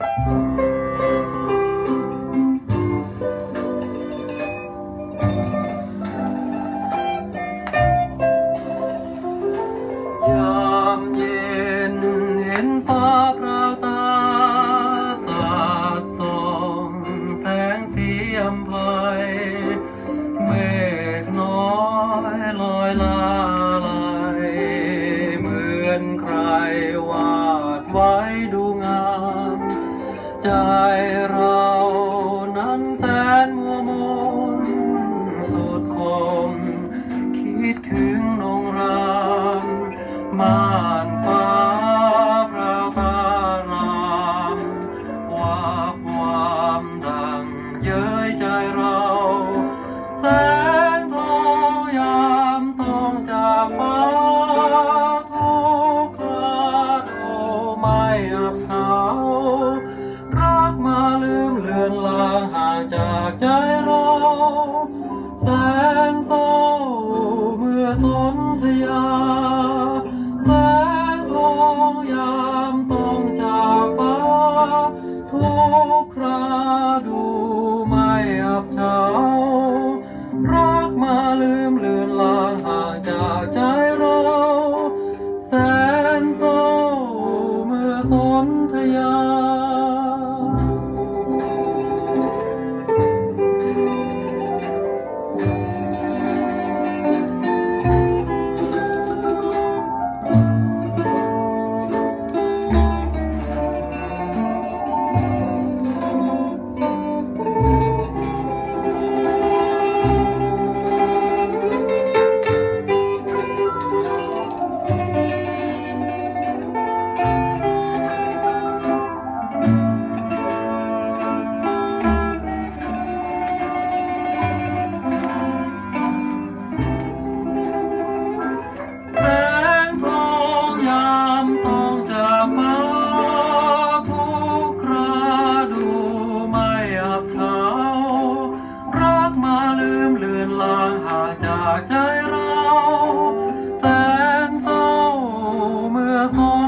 ยามเย็นเห็นฟ้าพราวตา สาดส่องแสงสีอำไพเมฆน้อยลอยลา ใจเรานั้นแสนมัวมนสุดคม คิดถึงนงรามม่านฟ้าพราวพารามวาบวามดังเย้ยใจเราแสงทยามต้องจากฟ้าทุกคราดูไม่อับเฉา จากใจเราแสนเศร้าเมื่อสนธยา แสงทองยามต้องจากฟ้า ทุกคราดูไม่อับเฉา เ